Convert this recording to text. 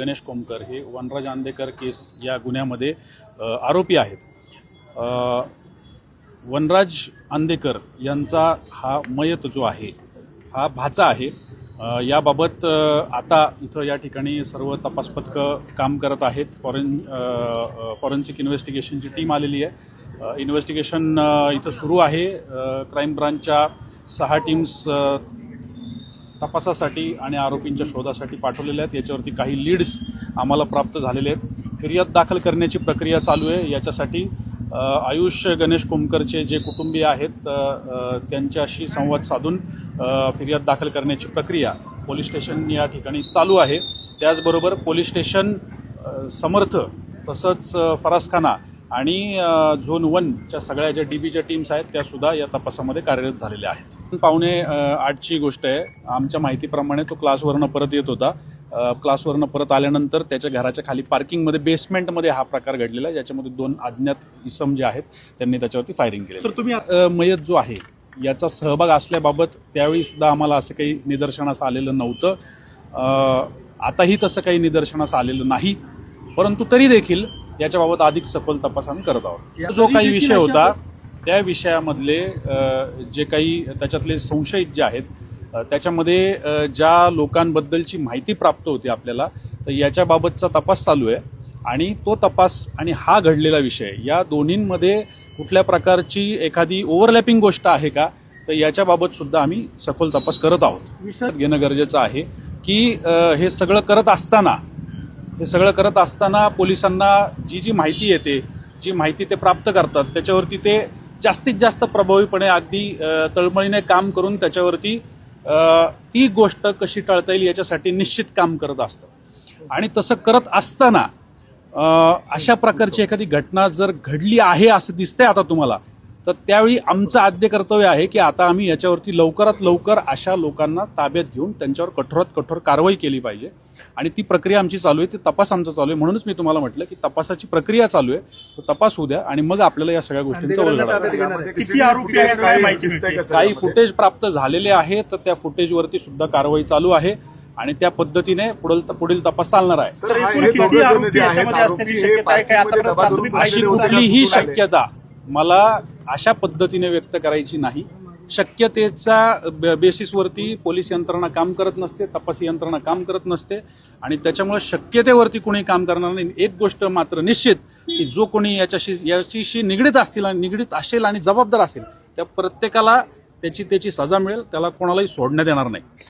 गणेश कोमकर हे वनराज आंदेकर केस या गुन्ह्यामध्ये आरोपी आहेत. वनराज आंदेकर यांचा हा मयत जो आहे हा भाचा आहे. याबाबत आता इथं या ठिकाणी सर्व तपास पथकं काम करत आहेत. फॉरेन फॉरेन्सिक इन्व्हेस्टिगेशनची टीम आलेली आहे. इन्व्हेस्टिगेशन इथं सुरू आहे. क्राईम ब्रांचच्या सहा टीम्स तपासासाठी आणि आरोपींच्या शोधासाठी पाठवलेल्या आहेत. याच्यावरती काही लीड्स आम्हाला प्राप्त झालेले आहेत. फिर्याद दाखल करण्याची प्रक्रिया चालू आहे. याच्यासाठी आयुष्य आयुष गणेश कोमकरचे जे कुटुंबीय आहेत त्यांच्याशी संवाद साधून फिर्याद दाखल करण्याची प्रक्रिया पोलीस स्टेशन या ठिकाणी चालू आहे. त्याचबरोबर पोलीस स्टेशन समर्थ तसंच फरासखाना आणि झोन वनच्या सगळ्या ज्या डी बीच्या टीम्स आहेत त्या सुद्धा या तपासामध्ये कार्यरत झालेल्या आहेत. पावणे आठची गोष्ट आहे. आमच्या माहितीप्रमाणे तो क्लासवरनं परत येत होता. क्लासवरनं परत आल्यानंतर त्याच्या घराच्या खाली पार्किंगमध्ये बेसमेंटमध्ये हा प्रकार घडलेला आहे. ज्याच्यामध्ये दोन अज्ञात इसम जे आहेत त्यांनी त्याच्यावरती फायरिंग केली सर तुम्ही मयत जो आहे याचा सहभाग असल्याबाबत त्यावेळी सुद्धा आम्हाला असं काही निदर्शनास आलेलं नव्हतं. आताही तसं काही निदर्शनास आलेलं नाही. परंतु तरी देखील याच्याबाबत अधिक सखोल तपास आम्ही करत आहोत. जो काही विषय होता त्या विषयामधले जे काही त्याच्यातले संशयित जे आहेत त्याच्यामध्ये ज्या लोकांबद्दलची माहिती प्राप्त होती आपल्याला तर याच्याबाबतचा तपास चालू आहे. आणि तो तपास आणि हा घडलेला विषय या दोन्हींमध्ये कुठल्या प्रकारची एखादी ओव्हरलॅपिंग गोष्ट आहे का तर याच्याबाबत सुद्धा आम्ही सखोल तपास करत आहोत. विषय घेणं गरजेचं आहे की हे सगळं करत असताना हे सगळं करत असताना पोलिसांना जी जी माहिती येते जी माहिती ते प्राप्त करतात त्याच्यावरती ते जास्तीत जास्त प्रभावीपणे अगदी तळमळीने काम करून त्याच्यावरती ती गोष्ट कशी टाळता येईल याच्यासाठी निश्चित काम करत असतात. आणि तसं करत असताना अशा प्रकारची एखादी घटना जर घडली आहे असं दिसतंय आता तुम्हाला तर त्यावेळी आमचं आद्य कर्तव्य आहे की आता आम्ही याच्यावरती लवकरात लवकर अशा लोकांना ताब्यात घेऊन त्यांच्यावर कठोरात कठोर कारवाई केली पाहिजे आणि ती प्रक्रिया आमची चालू आहे ती तपास आमचा चालू आहे म्हणूनच मी तुम्हाला म्हटलं की तपासाची प्रक्रिया चालू आहे तो तपास होऊ द्या आणि मग आपल्याला या सगळ्या गोष्टींचा आहे. काही? फुटेज प्राप्त झालेले आहेत तर त्या फुटेजवरती सुद्धा कारवाई चालू आहे आणि त्या पद्धतीने पुढील पुढील तपास चालणार आहे हा- हे हे आहे? अशी. कुठलीही. शक्यता मला अशा पद्धतीने व्यक्त करायची नाही. शक्यतेचा बेसिसवरती पोलीस यंत्रणा काम करत नसते तपास यंत्रणा काम करत नसते आणि त्याच्यामुळे शक्यतेवरती कोणी काम करणार नाही. एक गोष्ट मात्र निश्चित की जो कोणी याच्याशी याच्याशी निगडीत असतील आणि निगडीत असेल आणि जबाबदार असेल त्या प्रत्येकाला त्याची त्याची सजा मिळेल त्याला कोणालाही सोडण्यात येणार नाही.